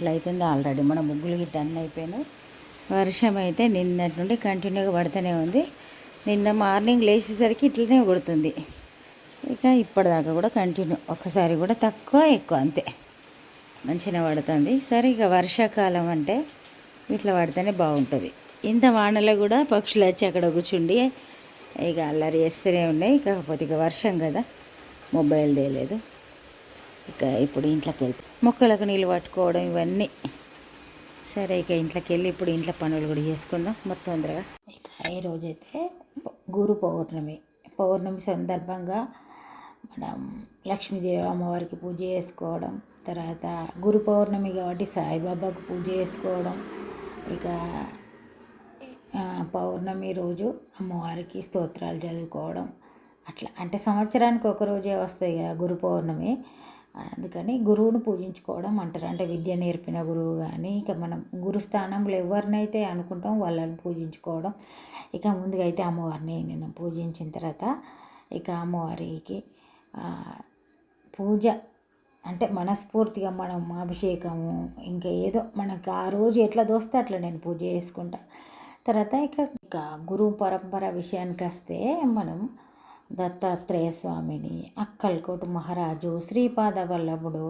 గంటలు అవుతుంది ఆల్రెడీ. మన ముగ్గులు గిట్ట అన్నీ అయిపోయినాయి. వర్షం అయితే నిన్నటి నుండి కంటిన్యూగా పడుతూనే ఉంది. నిన్న మార్నింగ్ లేచేసరికి ఇట్లనే కొడుతుంది. ఇక ఇప్పటిదాకా కూడా కంటిన్యూ ఒక్కసారి కూడా తక్కువ ఎక్కువ అంతే. మంచిగా పడుతుంది. సరే ఇక వర్షాకాలం అంటే ఇట్లా పడితేనే బాగుంటుంది. ఇంత వానలో కూడా పక్షులు వచ్చి అక్కడ కూర్చుండి ఇక అల్లరి చేస్తూనే ఉన్నాయి. కాకపోతే ఇక వర్షం కదా మొబైల్ తేలేదు. ఇక ఇప్పుడు ఇంట్లోకి వెళ్తాం మొక్కలకు నీళ్ళు పట్టుకోవడం ఇవన్నీ. సరే ఇక ఇంట్లోకి వెళ్ళి ఇప్పుడు ఇంట్లో పనులు కూడా చేసుకుందాం మొత్తం తొందరగా ఇక ఈ రోజైతే గురు పౌర్ణమి. పౌర్ణమి సందర్భంగా మనం లక్ష్మీదేవి అమ్మవారికి పూజ చేసుకోవడం తర్వాత గురు పౌర్ణమి కాబట్టి సాయిబాబాకు పూజ చేసుకోవడం ఇక పౌర్ణమి రోజు అమ్మవారికి స్తోత్రాలు చదువుకోవడం అట్లా. అంటే సంవత్సరానికి ఒక రోజే వస్తాయి కదా గురు పౌర్ణమి. అందుకని గురువును పూజించుకోవడం అంటారు. అంటే విద్య నేర్పిన గురువు కానీ ఇక మనం గురుస్థానంలో ఎవరినైతే అనుకుంటాం వాళ్ళని పూజించుకోవడం. ఇక ముందుగా అయితే అమ్మవారిని నేను పూజించిన తర్వాత ఇక అమ్మవారికి పూజ అంటే మనస్ఫూర్తిగా మనం అభిషేకము ఇంకా ఏదో మనకు ఆ రోజు ఎట్లా దోస్తే అట్లా నేను పూజ చేసుకుంటా. తర్వాత ఇక ఇక గురువు పరంపర విషయానికి వస్తే మనం దత్తాత్రేయ స్వామిని అక్కల్కోటు మహారాజు శ్రీపాద వల్లభుడు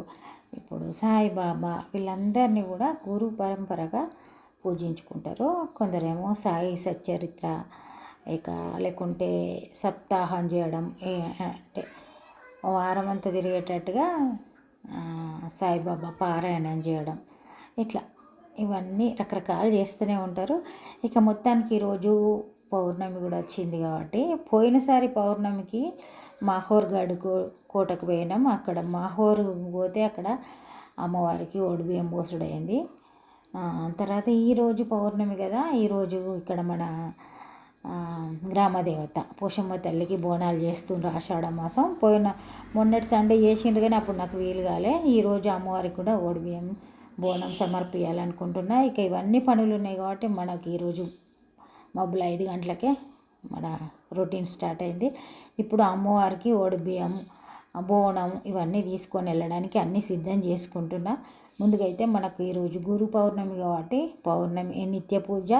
ఇప్పుడు సాయిబాబా వీళ్ళందరినీ కూడా గురు పరంపరగా పూజించుకుంటారు. కొందరేమో సాయి సచ్చరిత్ర ఇక లేకుంటే సప్తాహం చేయడం అంటే వారం అంతా తిరిగేటట్టుగా సాయిబాబా పారాయణం చేయడం ఇట్లా ఇవన్నీ రకరకాలు చేస్తూనే ఉంటారు. ఇక మొత్తానికి ఈరోజు పౌర్ణమి కూడా వచ్చింది కాబట్టి పోయినసారి పౌర్ణమికి మాహోర్గఢ్ కో కోటకు పోయినాం. అక్కడ మాహోర్ పోతే అక్కడ అమ్మవారికి ఒడిబియ్యం పోసుడైంది. తర్వాత ఈరోజు పౌర్ణమి కదా ఈరోజు ఇక్కడ మన గ్రామదేవత పోషమ్మ తల్లికి బోనాలు చేస్తుండ్రు ఆషాఢ మాసం. పోయిన మొన్నటి సండే చేసిండ్రు కానీ అప్పుడు నాకు వీలు కాలే. ఈరోజు అమ్మవారికి కూడా ఓడిబియ్యం బోనం సమర్పించాలనుకుంటున్నా ఇక ఇవన్నీ పనులు ఉన్నాయి కాబట్టి మనకి ఈరోజు మబ్బులు ఐదు గంటలకే మన రొటీన్ స్టార్ట్ అయింది. ఇప్పుడు అమ్మవారికి ఓడిబియ్యం బోనం ఇవన్నీ తీసుకొని వెళ్ళడానికి అన్నీ సిద్ధం చేసుకుంటున్నా. ముందుకైతే అయితే మనకు ఈరోజు గురు పౌర్ణమి కాబట్టి పౌర్ణమి నిత్య పూజ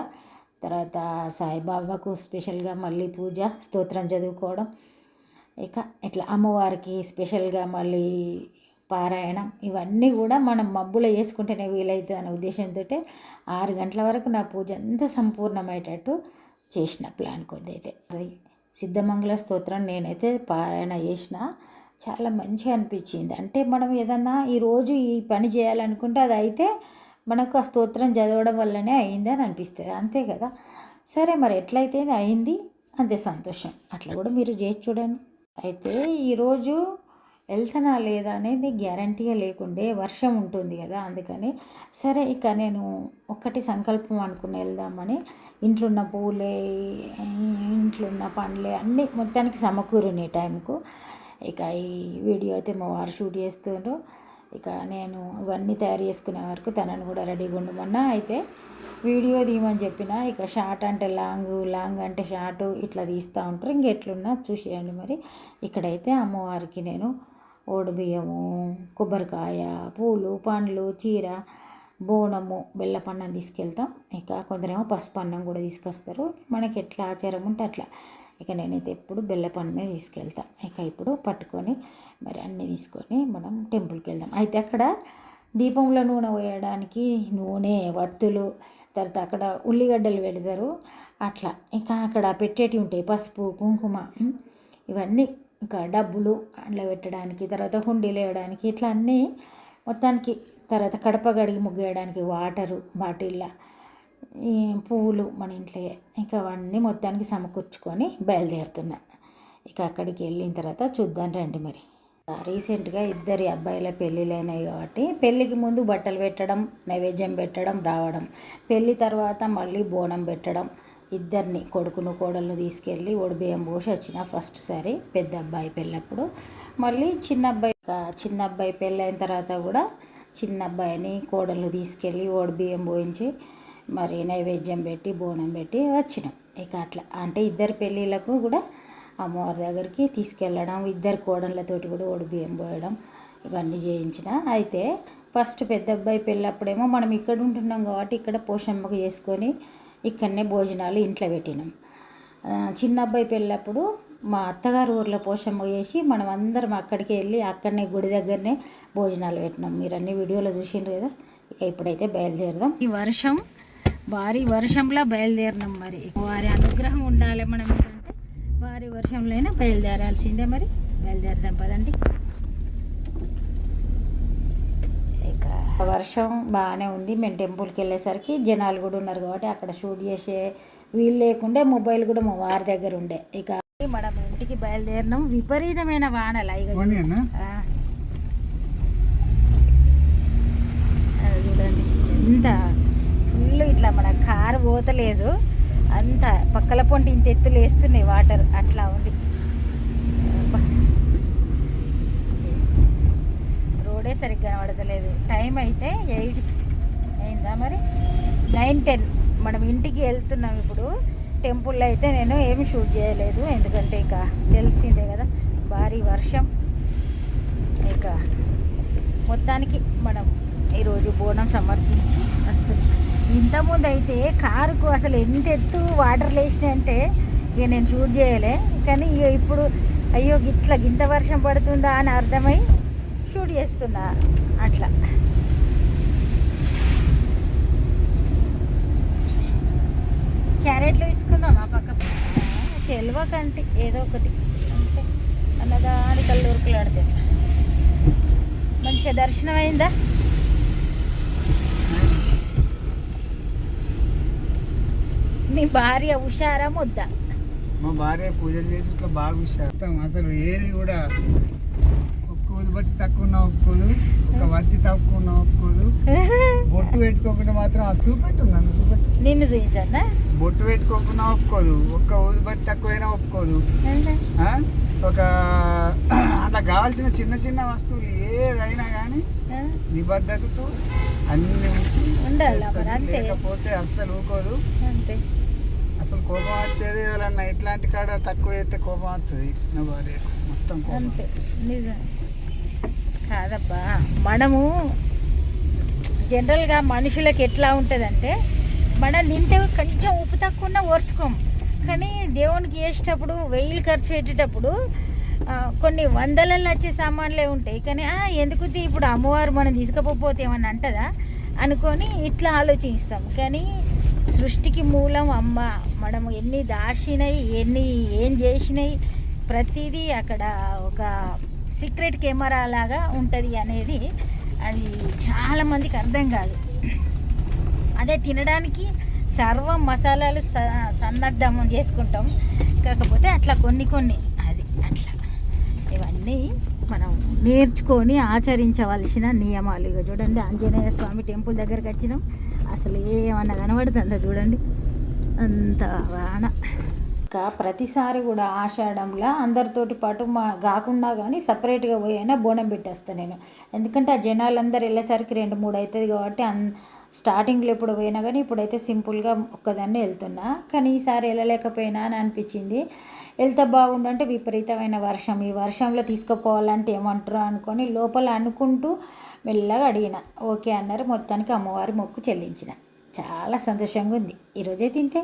తర్వాత సాయిబాబాకు స్పెషల్గా మళ్ళీ పూజ స్తోత్రం చదువుకోవడం. ఇక ఇట్లా అమ్మవారికి స్పెషల్గా మళ్ళీ పారాయణం ఇవన్నీ కూడా మనం మబ్బులో వేసుకుంటేనే వీలవుతుంది అనే ఉద్దేశంతో ఆరు గంటల వరకు నా పూజ అంతా సంపూర్ణమయ్యేటట్టు చేసిన ప్లాన్ కొద్ది అయితే. అది సిద్ధమంగళ స్తోత్రం నేనైతే పారాయణ చేసిన. చాలా మంచిగా అనిపించింది. అంటే మనం ఏదన్నా ఈరోజు ఈ పని చేయాలనుకుంటే అది అయితే మనకు ఆ స్తోత్రం చదవడం వల్లనే అయింది అని అనిపిస్తుంది. అంతే కదా? సరే మరి ఎట్లయితే అయింది అంతే సంతోషం. అట్లా కూడా మీరు చేసి చూడండి. అయితే ఈరోజు వెళ్తానా లేదా అనేది గ్యారంటీగా లేకుండే వర్షం ఉంటుంది కదా అందుకని సరే ఇక నేను ఒక్కటి సంకల్పం అనుకుని వెళ్దామని ఇంట్లో ఉన్న పూలే ఇంట్లో ఉన్న పండ్లే అన్నీ మొత్తానికి సమకూరుని టైంకు. ఇక ఈ వీడియో అయితే మా వారు షూట్ చేస్తుండ్రు. ఇక నేను ఇవన్నీ తయారు చేసుకునే వరకు తనను కూడా రెడీగా ఉండమన్నా అయితే వీడియో తీయమని చెప్పిన ఇక షార్ట్ అంటే లాంగ్ లాంగ్ అంటే షార్ట్ ఇట్లా తీస్తూ ఉంటారు. ఇంకెట్లున్నా చూసేయండి మరి. ఇక్కడైతే అమ్మవారికి నేను ఓడిబియ్యము కొబ్బరికాయ పూలు పండ్లు చీర బోనము బెల్లపన్నం తీసుకెళ్తాం. ఇక కొందరేమో పసుపు అన్నం కూడా తీసుకొస్తారు. మనకి ఎట్లా ఆచారం ఉంటే అట్లా. ఇక నేనైతే ఎప్పుడు బెల్లపన్నమే తీసుకెళ్తా. ఇక ఇప్పుడు పట్టుకొని మరి అన్నీ తీసుకొని మనం టెంపుల్కి వెళ్దాం. అయితే అక్కడ దీపంలో నూనె పోయడానికి నూనె వత్తులు తర్వాత అక్కడ ఉల్లిగడ్డలు పెడతారు. అట్లా. ఇంకా అక్కడ పెట్టేటివి ఉంటాయి. పసుపు కుంకుమ ఇవన్నీ ఇంకా డబ్బులు అండ్ల పెట్టడానికి తర్వాత హుండీలు వేయడానికి ఇట్లా అన్నీ మొత్తానికి తర్వాత కడప గడిగి ముగ్గేయడానికి వాటరు బాటిళ్ళ పువ్వులు మన ఇంట్లో ఇంకా అవన్నీ మొత్తానికి సమకూర్చుకొని బయలుదేరుతున్నా. ఇక అక్కడికి వెళ్ళిన తర్వాత చూద్దాం రండి మరి. రీసెంట్గా ఇద్దరి అబ్బాయిల పెళ్ళిళ్ళు అయినాయి కాబట్టి పెళ్ళికి ముందు బట్టలు పెట్టడం నైవేద్యం పెట్టడం రావడం. పెళ్ళి తర్వాత మళ్ళీ బోనం పెట్టడం ఇద్దరిని కొడుకును కోడలను తీసుకెళ్ళి ఒడిబియ్యం పోసి వచ్చిన ఫస్ట్ సారి పెద్ద అబ్బాయి పెళ్ళప్పుడు. మళ్ళీ చిన్న అబ్బాయి చిన్న అబ్బాయి పెళ్ళైన తర్వాత కూడా చిన్న అబ్బాయిని కోడలు తీసుకెళ్ళి ఓడిబియ్యం పోయించి మరి నైవేద్యం పెట్టి బోనం పెట్టి వచ్చినాం. ఇక అట్లా. అంటే ఇద్దరు పెళ్ళిళ్ళకు కూడా అమ్మవారి దగ్గరికి తీసుకెళ్ళడం ఇద్దరు కోడళ్ళతోటి కూడా ఒడి బియ్యం పోయడం ఇవన్నీ చేయించిన. అయితే ఫస్ట్ పెద్ద అబ్బాయి పెళ్ళప్పుడేమో మనం ఇక్కడ ఉంటున్నాం కాబట్టి ఇక్కడ పోషమ్మకు చేసుకొని ఇక్కడనే భోజనాలు ఇంట్లో పెట్టినాం. చిన్న అబ్బాయి పెళ్ళప్పుడు మా అత్తగారు ఊర్లో పోషమ్మ చేసి మనం అందరం అక్కడికి వెళ్ళి అక్కడనే గుడి దగ్గరనే భోజనాలు పెట్టినాం. మీరు అన్ని వీడియోలో చూసిండ్రు కదా? ఇక ఇప్పుడైతే బయలుదేరదాం. ఈ వర్షం భారీ వర్షంలో బయలుదేరినాం మరి. వారి అనుగ్రహం ఉండాలి మనం ఏంటంటే వారి వర్షంలో అయినా బయలుదేరాల్సిందే మరి. బయలుదేరదాం పదండి. వర్షం బాగానే ఉంది. మేము టెంపుల్కి వెళ్ళేసరికి జనాలు కూడా ఉన్నారు కాబట్టి అక్కడ షూట్ చేసే వీలు లేకుండే మొబైల్ కూడా మా వారి దగ్గర ఉండే. ఇక మనం ఇంటికి బయలుదేరినాం. విపరీతమైన వానలు. ఇక చూడండి. ఎంత ఫుల్ ఇట్లా మన కారు పోతలేదు. అంత పక్కల పొంటి ఇంత ఎత్తులు వేస్తున్నాయి వాటర్. అట్లా ఉంది. రోడే సరిగ్గా కనబడతలేదు టైం అయితే ఎయిట్ అయిందా మరి? Nine ten. మనం ఇంటికి వెళ్తున్నాం ఇప్పుడు. టెంపుల్లో అయితే నేను ఏమి షూట్ చేయలేదు. ఎందుకంటే ఇక తెలిసిందే కదా భారీ వర్షం. ఇక మొత్తానికి మనం ఈరోజు బోనం సమర్పించి వస్తున్నాం ఇంతకుముందు అయితే కారుకు అసలు ఎంత ఎత్తు వాటర్ లేచినాయంటే ఇక నేను షూట్ చేయలే. కానీ ఇక ఇప్పుడు అయ్యో ఇట్లా గింత వర్షం పడుతుందా అని అర్థమై షూట్ చేస్తున్నా అట్లా. క్యారెట్లు తీసుకుందాం ఆ పక్క. తెలివకంటే ఏదో ఒకటి. అంటే అన్నదాని కళ్ళు ఉరుకులాడితే మంచిగా దర్శనం అయిందా? నీ భార్య హుషారా ముద్దా? మా భార్య పూజలు చేసి ఇట్లా బాగా హుషారు. అసలు ఏది కూడా ఒక్క ఉదిబత్తి తక్కువ ఉన్నా ఒప్పుకోదు ఒక వత్తి తక్కువ ఉన్నా ఒప్పుకోదు. బొట్టు పెట్టుకోకుండా మాత్రం ఆ చూపెట్టు నన్ను చూపెట్టు నిన్ను చూపించన్నా బొట్టు పెట్టుకోకుండా ఒప్పుకోదు ఒక్క ఉదిబత్తి తక్కువైనా ఒప్పుకోదు? ఒక అట్లా కావాల్సిన చిన్న చిన్న వస్తువులు ఏదైనా కానీ నిబద్ధతతో అన్ని ఉంచి. లేకపోతే అస్సలు ఊకోదు. అసలు కోపం వచ్చేది ఎవరన్నా ఇట్లాంటి కాడ తక్కువ అయితే కోపం వస్తుంది నా భార్య మొత్తం కోపం కాదబ్బా. మనము జనరల్గా మనుషులకు ఎట్లా ఉంటుందంటే మనం తింటే కొంచెం ఉప్పు తక్కువ ఓర్చుకోము కానీ దేవునికి వేసేటప్పుడు వెయ్యిలు ఖర్చు పెట్టేటప్పుడు కొన్ని వందలలో వచ్చే సామాన్లే ఉంటాయి. కానీ ఎందుకు ఇప్పుడు అమ్మవారు మనం తీసుకుపోతే ఏమని అంటదా? అనుకొని ఇట్లా ఆలోచిస్తాం. కానీ సృష్టికి మూలం అమ్మ. మనము ఎన్ని దాచినాయి ఎన్ని ఏం చేసినాయి ప్రతిదీ అక్కడ ఒక సీక్రెట్ కెమెరా లాగా ఉంటుంది అనేది అది చాలామందికి అర్థం కాదు. అదే తినడానికి సర్వం మసాలాలు స సన్నద్ధం చేసుకుంటాం. కాకపోతే అట్లా కొన్ని కొన్ని అది అట్లా. ఇవన్నీ మనం నేర్చుకొని ఆచరించవలసిన నియమాలు. ఇక చూడండి ఆంజనేయ స్వామి టెంపుల్ దగ్గరకు వచ్చినాం. అసలు ఏమన్నా కనబడుతుందో చూడండి? అంత వాన. ఇంకా ప్రతిసారి కూడా ఆషాఢంలో అందరితోటి పాటు మా కాకుండా కానీ సపరేట్గా పోయినా బోనం పెట్టేస్తాను నేను. ఎందుకంటే ఆ జనాలందరూ వెళ్ళేసరికి రెండు మూడు అవుతుంది కాబట్టి అన్ స్టార్టింగ్లో ఎప్పుడు పోయినా కానీ ఇప్పుడైతే సింపుల్గా ఒక్కదాన్ని వెళ్తున్నా. కానీ ఈసారి వెళ్ళలేకపోయినా అని అనిపించింది. వెళ్తే బాగుండంటే విపరీతమైన వర్షం. ఈ వర్షంలో తీసుకుపోవాలంటే ఏమంటారు అనుకొని లోపల అనుకుంటూ మెల్లగా అడిగిన. ఓకే అన్నారు. మొత్తానికి అమ్మవారి మొక్కు చెల్లించిన. చాలా సంతోషంగా ఉంది. ఈరోజే తింటే